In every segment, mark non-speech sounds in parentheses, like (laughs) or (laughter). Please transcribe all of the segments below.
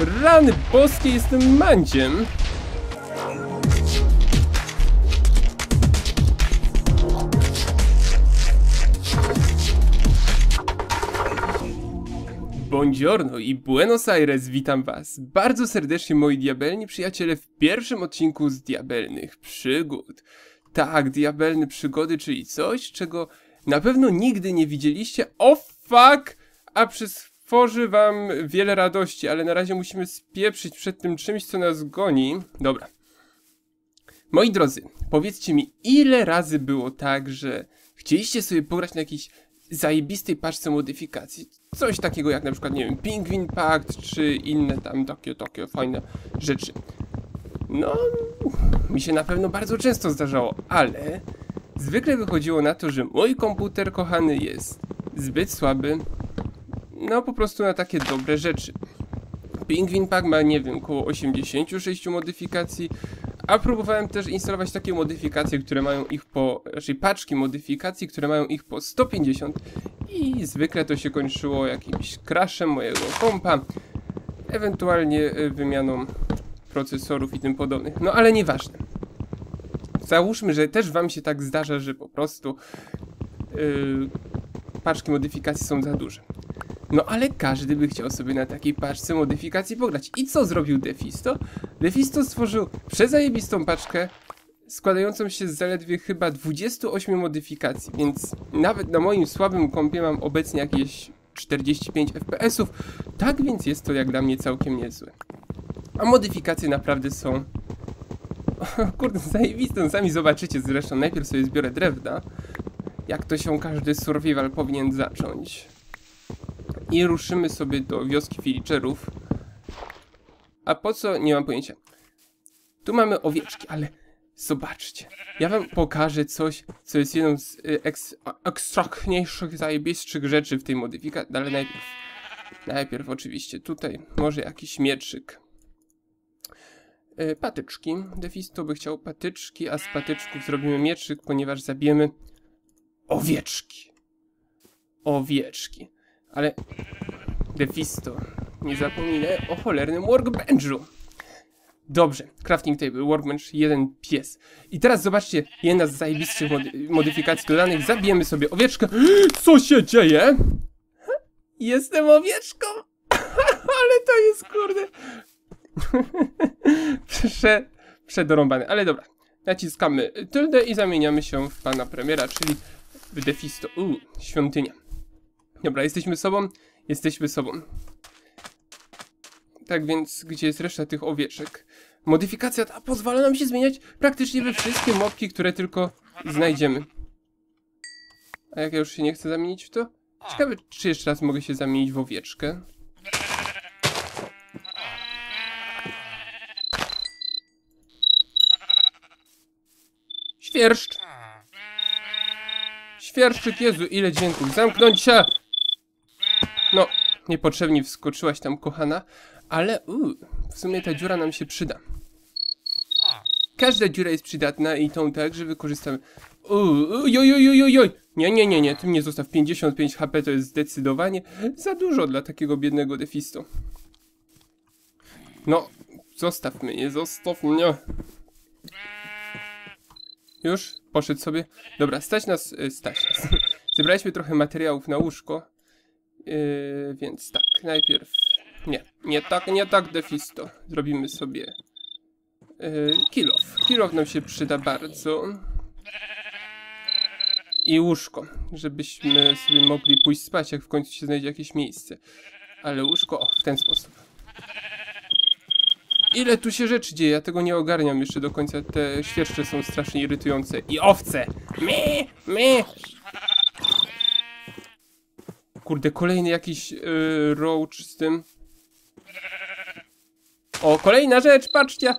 Rany boskie, jestem mandziem. Buongiorno i Buenos Aires, witam was bardzo serdecznie moi diabelni przyjaciele w pierwszym odcinku z Diabelnych Przygód. Tak, diabelne przygody, czyli coś, czego na pewno nigdy nie widzieliście. O fuck! A przysporzy wam wiele radości, ale na razie musimy spieprzyć przed tym czymś, co nas goni. Dobra. Moi drodzy, powiedzcie mi, ile razy było tak, że chcieliście sobie pograć na jakiejś zajebistej paczce modyfikacji? Coś takiego jak na przykład, nie wiem, Penguin Pact, czy inne tam takie, takie fajne rzeczy. No, mi się na pewno bardzo często zdarzało, ale zwykle wychodziło na to, że mój komputer kochany jest zbyt słaby, no po prostu na takie dobre rzeczy. Penguin Pack ma, nie wiem, około 86 modyfikacji, a próbowałem też instalować takie modyfikacje, które mają ich po, raczej paczki modyfikacji, które mają ich po 150 i zwykle to się kończyło jakimś crashem mojego kompa, ewentualnie y, wymianą procesorów i tym podobnych. No ale nieważne. Załóżmy, że też wam się tak zdarza, że po prostu yy, paczki modyfikacji są za duże. No ale każdy by chciał sobie na takiej paczce modyfikacji pograć. I co zrobił Defisto? Defisto stworzył przezajebistą paczkę składającą się z zaledwie chyba 28 modyfikacji, więc nawet na moim słabym kompie mam obecnie jakieś 45 fps-ów, tak więc jest to jak dla mnie całkiem niezłe. A modyfikacje naprawdę są... (laughs) Kurde, zajebiste, sami zobaczycie zresztą. Najpierw sobie zbiorę drewna, jak to się każdy survival powinien zacząć. I ruszymy sobie do wioski villagerów. A po co? Nie mam pojęcia. Tu mamy owieczki, ale zobaczcie. Ja wam pokażę coś, co jest jedną z y, eks, ekstrakniejszych, zajebistszych rzeczy w tej modyfikacji, ale najpierw... Najpierw oczywiście tutaj może jakiś mieczyk. Y, patyczki. Defisto by chciał patyczki, a z patyczków zrobimy mieczyk, ponieważ zabijemy owieczki. Owieczki. Ale Defisto, nie zapominaj o cholernym workbenchu. Dobrze, crafting table, workbench, jeden pies. I teraz zobaczcie, jedna z zajebistych mody modyfikacji dodanych. Zabijemy sobie owieczkę. (gasps) Co się dzieje? Jestem owieczką! (laughs) Ale to jest kurde... (laughs) Prze... Przedorąbany, ale dobra. Naciskamy tyldę i zamieniamy się w pana premiera, czyli w Defisto. Uuu, świątynia. Dobra, jesteśmy sobą? Jesteśmy sobą. Tak więc, gdzie jest reszta tych owieczek? Modyfikacja ta pozwala nam się zmieniać praktycznie we wszystkie mopki, które tylko znajdziemy. A jak ja już się nie chcę zamienić w to? Ciekawe, czy jeszcze raz mogę się zamienić w owieczkę. Świerszcz! Świerszczyk, Jezu, ile dźwięków. Zamknąć się! Niepotrzebnie wskoczyłaś tam, kochana. Ale, uu, w sumie ta dziura nam się przyda. Każda dziura jest przydatna i tą także wykorzystamy. Ojojojojoj! Nie, nie, nie, nie, ty mnie zostaw 55 HP to jest zdecydowanie za dużo dla takiego biednego defisto. No, zostaw mnie, zostaw mnie. Już? Poszedł sobie? Dobra, stać nas, y, stać nas. (laughs) Zebraliśmy trochę materiałów na łóżko. Yy, więc tak, najpierw... Nie, nie tak, nie tak defisto. Zrobimy sobie... Yy, kilof. Kilof nam się przyda bardzo. I łóżko, żebyśmy sobie mogli pójść spać, jak w końcu się znajdzie jakieś miejsce. Ale łóżko, o, w ten sposób. Ile tu się rzeczy dzieje? Ja tego nie ogarniam jeszcze do końca. Te świerszcze są strasznie irytujące. I owce! Mi, mi! Kurde, kolejny jakiś yy, roach z tym. O, kolejna rzecz, patrzcie!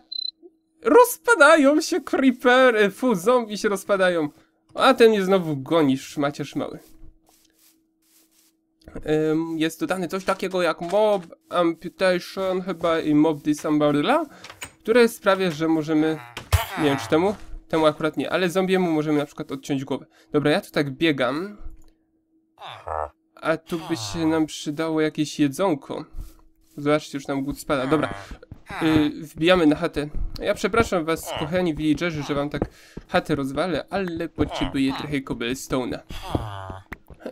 Rozpadają się creepery, fu, zombie się rozpadają. A ten mnie znowu gonisz, macierz mały. Ym, jest dodane coś takiego jak mob amputation chyba i mob disembowel, które sprawia, że możemy... Nie wiem czy temu? Temu akurat nie, ale zombiemu możemy na przykład odciąć głowę. Dobra, ja tu tak biegam. A tu by się nam przydało jakieś jedzonko. Zobaczcie, już nam głód spada. Dobra, yy, wbijamy na chatę. Ja przepraszam was, kochani villagerzy, że wam tak chatę rozwalę, ale potrzebuję trochę cobblestone'a.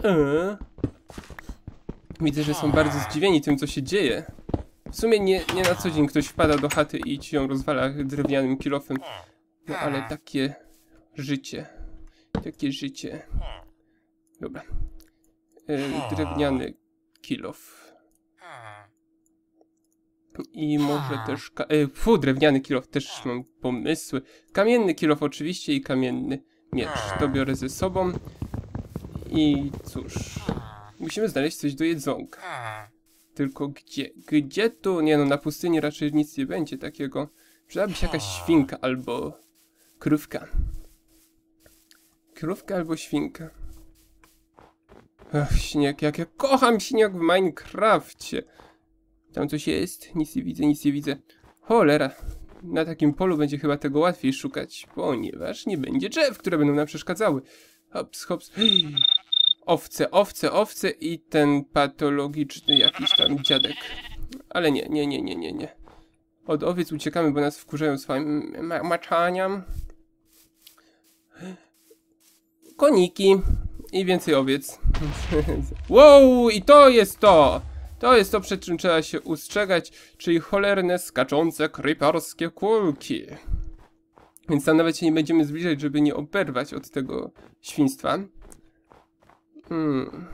Eee. Widzę, że są bardzo zdziwieni tym, co się dzieje. W sumie nie, nie na co dzień ktoś wpada do chaty i ci ją rozwala drewnianym kilofem. No ale takie życie. Takie życie. Dobra. Drewniany kilof. I może też... Ka- e, fu, drewniany kilof, też mam pomysły. Kamienny kilof oczywiście i kamienny miecz. To biorę ze sobą. I cóż... Musimy znaleźć coś do jedzonka. Tylko gdzie? Gdzie tu? Nie no, na pustyni raczej nic nie będzie takiego. Przydałaby się jakaś świnka albo krówka. Krówka albo świnka. Ach, śnieg, jak ja kocham śnieg w Minecrafcie. Tam coś jest? Nic nie widzę, nic nie widzę. Cholera. Na takim polu będzie chyba tego łatwiej szukać, ponieważ nie będzie drzew, które będą nam przeszkadzały. Hops, hops. (gasps) Owce, owce, owce i ten patologiczny jakiś tam dziadek. Ale nie, nie, nie, nie, nie, nie. Od owiec uciekamy, bo nas wkurzają swoim ma maczaniam. Koniki i więcej owiec. (laughs) wow, i to jest to! To jest to, przed czym trzeba się ustrzegać, czyli cholerne, skaczące, creeperskie kulki. Więc tam nawet się nie będziemy zbliżać, żeby nie oberwać od tego świństwa. Hmm.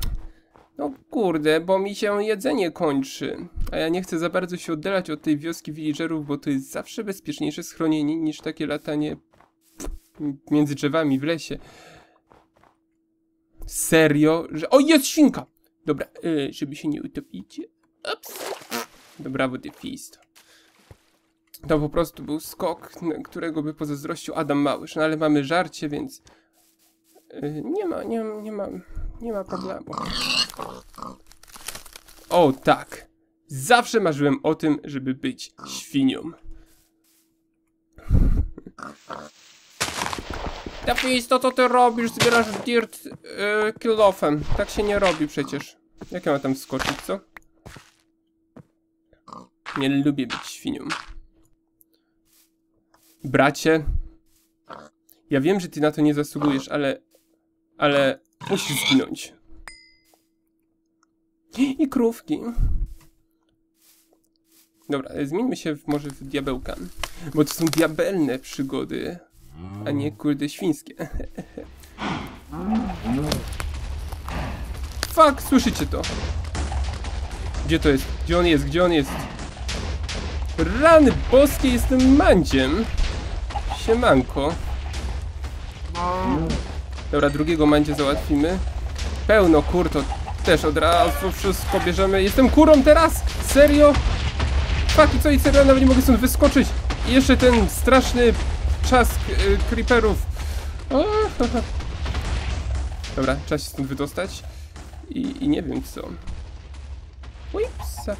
No kurde, bo mi się jedzenie kończy. A ja nie chcę za bardzo się oddalać od tej wioski villagerów, bo to jest zawsze bezpieczniejsze schronienie niż takie latanie między drzewami w lesie. Serio? Że... O, jest świnka! Dobra, yy, żeby się nie utopić. Ups. Dobra, fist. To po prostu był skok, którego by pozazdrościł Adam Małysz. No ale mamy żarcie, więc... Yy, nie ma, nie, nie ma... Nie ma problemu. O, tak. Zawsze marzyłem o tym, żeby być świnią. Tapis, to ty robisz? Zbierasz dirt yy, kilofem. Tak się nie robi przecież. Jak ja mam tam skoczyć, co? Nie lubię być świnią. Bracie. Ja wiem, że ty na to nie zasługujesz, ale... Ale musisz zginąć. I krówki. Dobra, zmieńmy się w, może w diabełka. Bo to są diabelne przygody, a nie kurde świńskie. Fuck, słyszycie to? Gdzie to jest? Gdzie on jest? Gdzie on jest? Rany boskie, jestem mandziem. Siemanko. Dobra, drugiego mandzie załatwimy. Pełno kur, to też od razu wszystko bierzemy. Jestem kurą teraz? Serio? Fuck, i co? I serio? Nawet nie mogę stąd wyskoczyć. I jeszcze ten straszny czask y, creeperów. O, (laughs) Dobra, trzeba się stąd wydostać. I, I nie wiem co. Ups.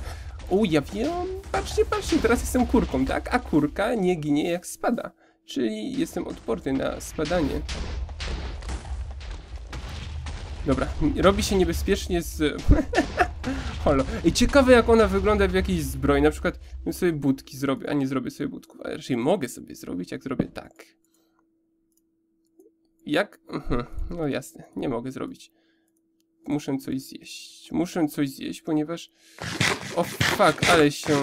O, ja wiem. Patrzcie, patrzcie, teraz jestem kurką, tak? A kurka nie ginie jak spada. Czyli jestem odporny na spadanie. Dobra, robi się niebezpiecznie z... (laughs) Holo. I ciekawe jak ona wygląda w jakiejś zbroi. Na przykład sobie budki zrobię, a nie zrobię sobie budków. A raczej mogę sobie zrobić, jak zrobię tak. Jak? Mhm. No jasne, nie mogę zrobić. Muszę coś zjeść. Muszę coś zjeść, ponieważ... O fuck, ale się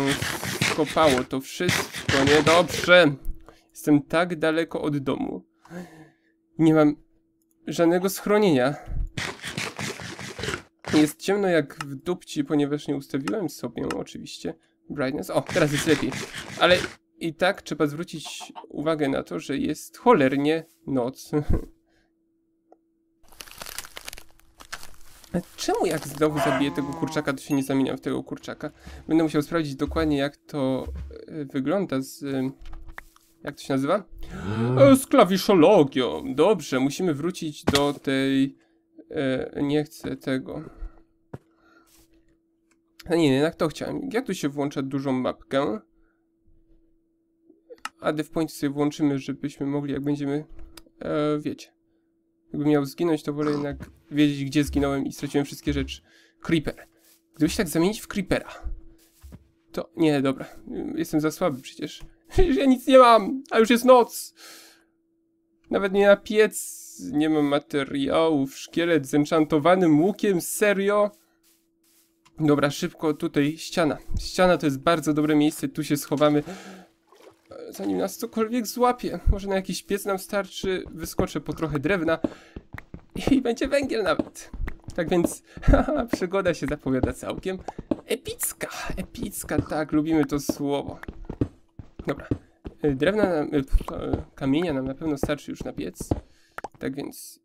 skopało to wszystko. Niedobrze. Jestem tak daleko od domu. Nie mam żadnego schronienia. Jest ciemno jak w dupci, ponieważ nie ustawiłem sobie oczywiście brightness. O, teraz jest lepiej. Ale i tak trzeba zwrócić uwagę na to, że jest cholernie noc. (laughs) Czemu jak znowu zabiję tego kurczaka, to się nie zamieniam w tego kurczaka? Będę musiał sprawdzić dokładnie jak to e, wygląda z... E, jak to się nazywa? E, z klawiszologią. Dobrze, musimy wrócić do tej... Nie chcę tego. A nie, jednak to chciałem. Jak tu się włącza dużą mapkę? A w point sobie włączymy, żebyśmy mogli, jak będziemy... E, wiecie. Jakbym miał zginąć, to wolę jednak wiedzieć, gdzie zginąłem i straciłem wszystkie rzeczy. Creeper. Gdybyś tak zamienić w Creepera. To, nie, dobra. Jestem za słaby przecież. Przecież (laughs) ja nic nie mam, a już jest noc. Nawet nie na piec nie mam materiałów. Szkielet z enchantowanym łukiem, serio? Dobra, szybko tutaj ściana. Ściana to jest bardzo dobre miejsce, tu się schowamy. Zanim nas cokolwiek złapie. Może na jakiś piec nam starczy, wyskoczę po trochę drewna i (laughs) będzie węgiel nawet. Tak więc (laughs) haha, przygoda się zapowiada całkiem epicka. Epicka, tak, lubimy to słowo. Dobra. Y, Drewna, y, e, kamienia nam na pewno starczy już na piec. Tak więc...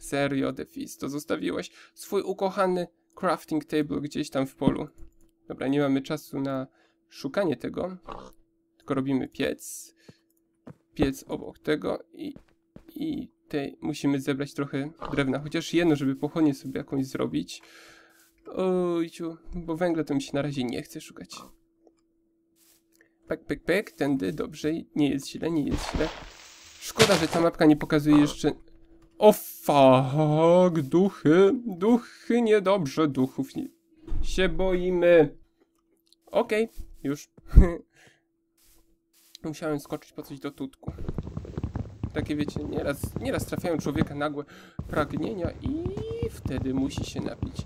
Serio, Defis, to zostawiłeś swój ukochany crafting table gdzieś tam w polu. Dobra, nie mamy czasu na szukanie tego. Tylko robimy piec. Piec obok tego i... I tej musimy zebrać trochę drewna. Chociaż jedno, żeby pochodnie sobie jakąś zrobić. Ojciu, bo węgla to mi się na razie nie chce szukać. Pek, pek, pek, tędy, dobrze, nie jest źle, nie jest źle. Szkoda, że ta mapka nie pokazuje jeszcze... O fuck, duchy, duchy, niedobrze, duchów nie... się boimy. Okej, już. (laughs) Musiałem skoczyć po coś do tutku. Takie wiecie, nieraz, nieraz trafiają człowieka nagłe pragnienia i wtedy musi się napić.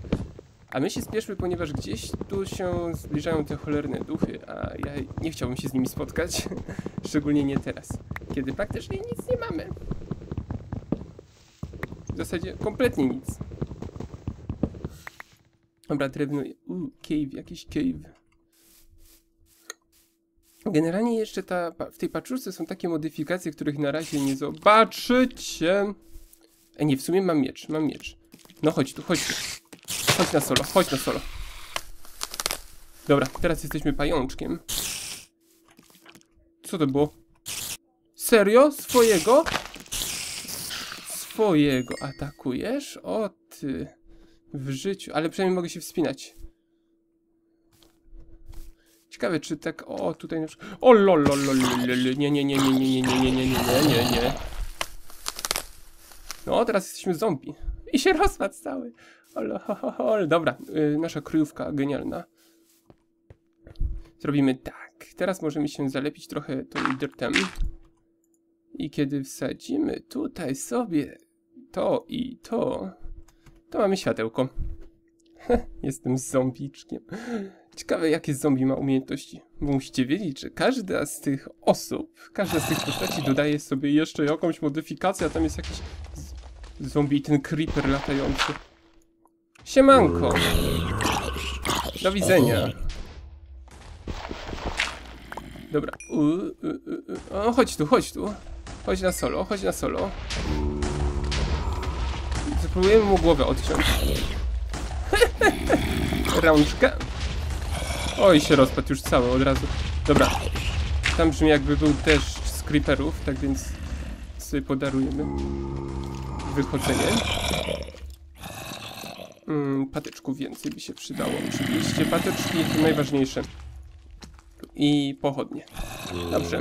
A my się spieszmy, ponieważ gdzieś tu się zbliżają te cholerne duchy, a ja nie chciałbym się z nimi spotkać. (laughs) Szczególnie nie teraz, kiedy praktycznie nic nie mamy. W zasadzie kompletnie nic. Dobra, drewno. Uuu, cave, jakiś cave. Generalnie jeszcze ta, w tej paczuszce są takie modyfikacje, których na razie nie zobaczycie. Ej, nie, w sumie mam miecz, mam miecz. No chodź tu, chodź tu. Chodź na solo, chodź na solo. Dobra, teraz jesteśmy pajączkiem. Co to było? Serio? Swojego? Swojego atakujesz? O ty. W życiu, ale przynajmniej mogę się wspinać. Ciekawe, czy tak. O, tutaj na przykład. O lol, lol, nie, nie, nie, nie, nie, nie, nie, nie, nie, nie, nie, nie. No, teraz jesteśmy zombie. I się rozpadł cały. Ol. Dobra, y, nasza kryjówka genialna. Zrobimy tak. Teraz możemy się zalepić trochę tym dirtem. I kiedy wsadzimy tutaj sobie to i to, to mamy światełko. (laughs) Jestem zombiczkiem. Ciekawe, jakie zombie ma umiejętności. Bo musicie wiedzieć, że każda z tych osób, każda z tych postaci dodaje sobie jeszcze jakąś modyfikację, a tam jest jakiś zombie i ten creeper latający. Siemanko! Do widzenia. Dobra. U, u, u. O, chodź tu, chodź tu. Chodź na solo, chodź na solo. Spróbujemy mu głowę odciąć. Rączkę. Oj, się rozpadł już cały od razu. Dobra. Tam brzmi jakby był deszcz z creeperów, tak więc sobie podarujemy wychodzenie. Mm, patyczków więcej by się przydało oczywiście. Patyczki to najważniejsze. I pochodnie. Dobrze.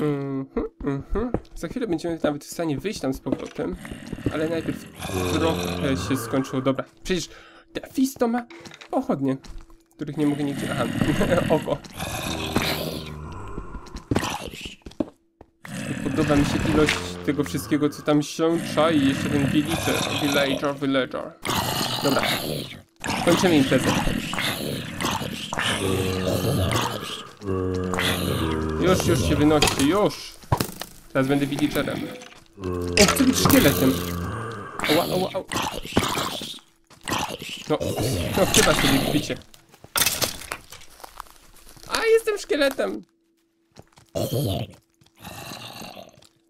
Mhm, mhm. Za chwilę będziemy nawet w stanie wyjść tam z powrotem, ale najpierw trochę się skończyło. Dobra, przecież Defisto ma pochodnie, których nie mogę nigdzie... Aha, (laughs) oko. Podoba mi się ilość tego wszystkiego, co tam się czai. Jeszcze ten villager, villager, villager. Dobra, kończymy imprezę. Już, już się wynosi, już! Teraz będę villagerem. O, chcę być szkieletem! Ała, ała, ała. No, no chyba sobie kpicie. A, jestem szkieletem!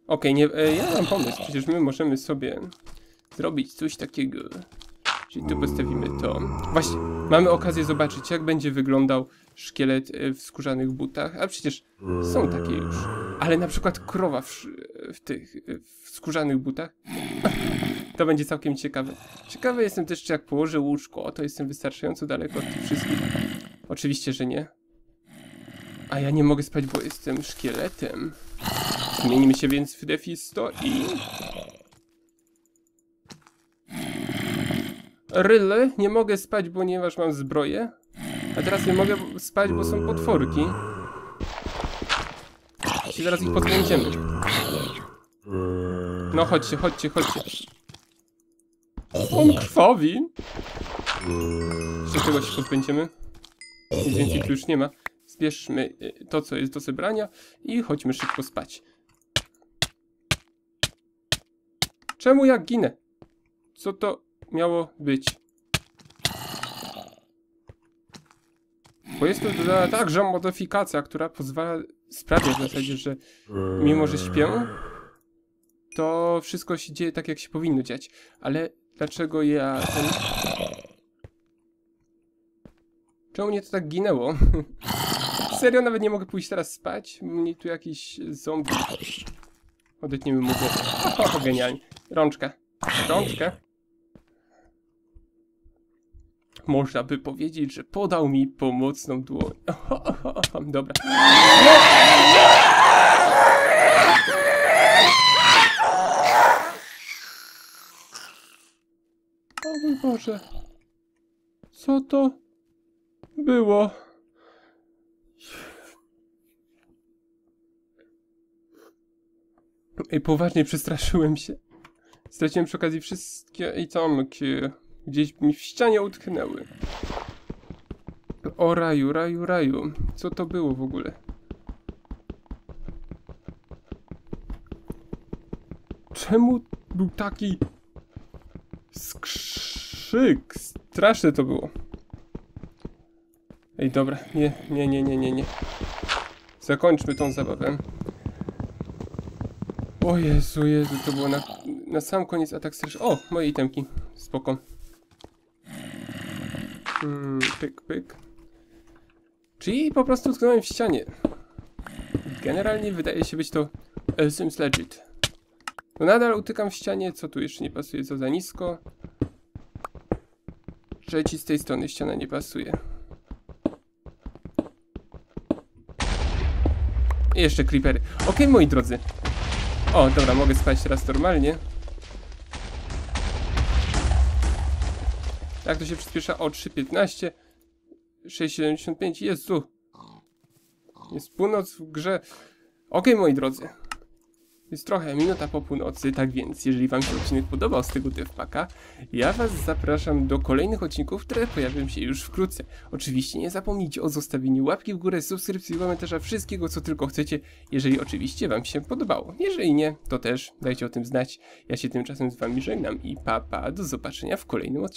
Okej, nie, e, ja mam pomysł. Przecież my możemy sobie zrobić coś takiego. Czyli tu postawimy to. Właśnie, mamy okazję zobaczyć, jak będzie wyglądał szkielet e, w skórzanych butach. A przecież są takie już. Ale na przykład krowa w, w tych w skórzanych butach. To będzie całkiem ciekawe. Ciekawy jestem też, czy jak położę łóżko, to jestem wystarczająco daleko od tych wszystkich. Oczywiście, że nie. A ja nie mogę spać, bo jestem szkieletem. Zmienimy się więc w Defisto i... Ryle, nie mogę spać, ponieważ mam zbroję. A teraz nie mogę spać, bo są potworki. Się zaraz ich pozbędziemy. No chodźcie, chodźcie, chodźcie. On krwawi. Tego się pozbędziemy. Nic więcej tu już nie ma. Zbierzmy y, to, co jest do zebrania i chodźmy szybko spać. Czemu ja ginę? Co to miało być? Bo jest dodana także modyfikacja, która pozwala sprawiać w zasadzie, że mimo, że śpię, to wszystko się dzieje tak, jak się powinno dziać. Ale dlaczego ja... Ten... Czemu mnie to tak ginęło? (laughs) Serio, nawet nie mogę pójść teraz spać? Mnie tu jakiś zombie... Odetniemy mu głowę. O, genialnie. Rączka. Rączkę. Można by powiedzieć, że podał mi pomocną dłoń. (laughs) Dobra. Mój Boże. Co to było? Ej, poważnie przestraszyłem się. Straciłem przy okazji wszystkie itemki. Gdzieś mi w ścianie utknęły. O raju, raju, raju. Co to było w ogóle? Czemu był taki skrzyk? Straszne to było. Ej, dobra. Nie, nie, nie, nie, nie, nie. Zakończmy tą zabawę. O Jezu, Jezu, to było na, na sam koniec atak stresz. O, moje itemki. Spoko. Mm, pyk, pyk. Czyli po prostu utknąłem w ścianie. Generalnie wydaje się być to seems legit. No nadal utykam w ścianie, co tu jeszcze nie pasuje, co za nisko. Trzeci z tej strony ściana nie pasuje. I jeszcze creepery. Okej, moi drodzy. O, dobra, mogę spać teraz normalnie. Jak to się przyspiesza? O, 3.15. 6.75. Jezu. Jest północ w grze. Okej, moi drodzy. Jest trochę minuta po północy, tak więc jeżeli wam się odcinek podobał z tego devpaka, ja was zapraszam do kolejnych odcinków, które pojawią się już wkrótce. Oczywiście nie zapomnijcie o zostawieniu łapki w górę, subskrypcji, komentarza, wszystkiego co tylko chcecie, jeżeli oczywiście wam się podobało. Jeżeli nie, to też dajcie o tym znać. Ja się tymczasem z wami żegnam i papa, pa, do zobaczenia w kolejnym odcinku.